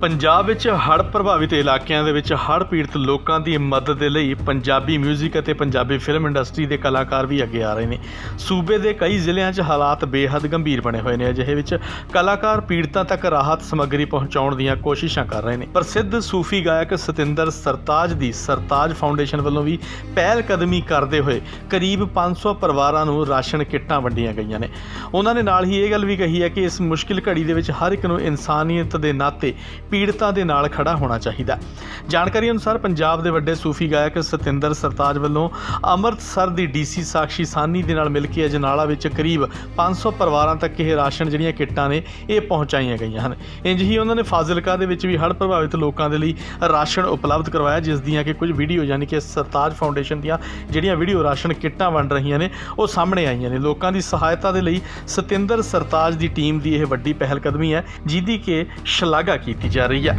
ਪੰਜਾਬ ਵਿੱਚ ਹੜ੍ਹ ਪ੍ਰਭਾਵਿਤ ਇਲਾਕਿਆਂ ਦੇ ਵਿੱਚ ਹੜ੍ਹ ਪੀੜਤ ਲੋਕਾਂ ਦੀ ਮਦਦ ਦੇ ਲਈ ਪੰਜਾਬੀ 뮤직 ਅਤੇ ਪੰਜਾਬੀ ਫਿਲਮ ਇੰਡਸਟਰੀ ਦੇ ਕਲਾਕਾਰ ਵੀ ਅੱਗੇ ਆ ਰਹੇ ਨੇ। ਸੂਬੇ ਦੇ ਕਈ ਜ਼ਿਲ੍ਹਿਆਂ 'ਚ ਹਾਲਾਤ ਬੇਹੱਦ ਗੰਭੀਰ ਬਣੇ ਹੋਏ ਨੇ। ਅਜਿਹੇ ਵਿੱਚ ਕਲਾਕਾਰ ਪੀੜਤਾਂ ਤੱਕ ਰਾਹਤ ਸਮੱਗਰੀ ਪਹੁੰਚਾਉਣ ਦੀਆਂ ਕੋਸ਼ਿਸ਼ਾਂ ਕਰ ਰਹੇ ਨੇ। ਪ੍ਰਸਿੱਧ ਸੂਫੀ ਗਾਇਕ ਸਤਿੰਦਰ ਸਰਤਾਜ ਦੀ ਸਰਤਾਜ ਫਾਊਂਡੇਸ਼ਨ ਵੱਲੋਂ ਵੀ ਪਹਿਲ ਕਦਮੀ ਕਰਦੇ ਹੋਏ ਕਰੀਬ 500 ਪਰਿਵਾਰਾਂ ਨੂੰ ਰਾਸ਼ਨ ਕਿੱਟਾਂ ਵੰਡੀਆਂ ਗਈਆਂ ਨੇ। ਉਹਨਾਂ ਨੇ ਨਾਲ ਹੀ ਇਹ ਗੱਲ ਵੀ ਕਹੀ ਹੈ ਕਿ ਇਸ ਮੁਸ਼ਕਿਲ ਘੜੀ ਦੇ ਵਿੱਚ ਹਰ ਇੱਕ ਨੂੰ ਇਨਸਾਨੀਅਤ ਦੇ ਨਾਤੇ ਪੀੜਤਾਂ ਦੇ ਨਾਲ ਖੜਾ ਹੋਣਾ ਚਾਹੀਦਾ ਜਾਣਕਾਰੀ ਅਨੁਸਾਰ ਪੰਜਾਬ ਦੇ ਵੱਡੇ ਸੂਫੀ ਗਾਇਕ ਸਤਿੰਦਰ ਸਰਤਾਜ ਵੱਲੋਂ ਅੰਮ੍ਰਿਤਸਰ ਦੀ ਡੀਸੀ ਸਾਕਸ਼ੀ ਸਾਨੀ ਦੇ ਨਾਲ ਮਿਲ ਕੇ ਅਜਨਾਲਾ ਵਿੱਚ ਕਰੀਬ 500 ਪਰਿਵਾਰਾਂ ਤੱਕ ਇਹ ਰਾਸ਼ਨ ਜਿਹੜੀਆਂ ਕਿੱਟਾਂ ਨੇ, ਇਹ ਪਹੁੰਚਾਈਆਂ ਗਈਆਂ ਹਨ। ਇੰਜ ਹੀ ਉਹਨਾਂ ਨੇ ਫਾਜ਼ਿਲਕਾ ਦੇ ਵਿੱਚ ਵੀ ਹੜ੍ਹ ਪ੍ਰਭਾਵਿਤ ਲੋਕਾਂ ਦੇ ਲਈ ਰਾਸ਼ਨ ਉਪਲਬਧ ਕਰਵਾਇਆ, ਜਿਸ ਦੀਆਂ ਕਿ ਕੁਝ ਵੀਡੀਓ ਯਾਨੀ ਕਿ ਸਰਤਾਜ ਫਾਊਂਡੇਸ਼ਨ ਦੀਆਂ ਜਿਹੜੀਆਂ ਵੀਡੀਓ ਰਾਸ਼ਨ ਕਿੱਟਾਂ ਵੰਡ ਰਹੀਆਂ ਨੇ, ਉਹ ਸਾਹਮਣੇ ਆਈਆਂ ਨੇ। ਲੋਕਾਂ ਦੀ ਸਹਾਇਤਾ ਦੇ ਲਈ ਸਤਿੰਦਰ ਸਰਤਾਜ ਦੀ ਟੀਮ ਦੀ ਇਹ ਵੱਡੀ ਪਹਿਲ ਕਦਮੀ ਹੈ, ਜਿਹਦੀ ਕਿ ਸ਼ਲਾਘਾ ਕੀਤੀ ਜਾ ਰਹੀ ਹੈ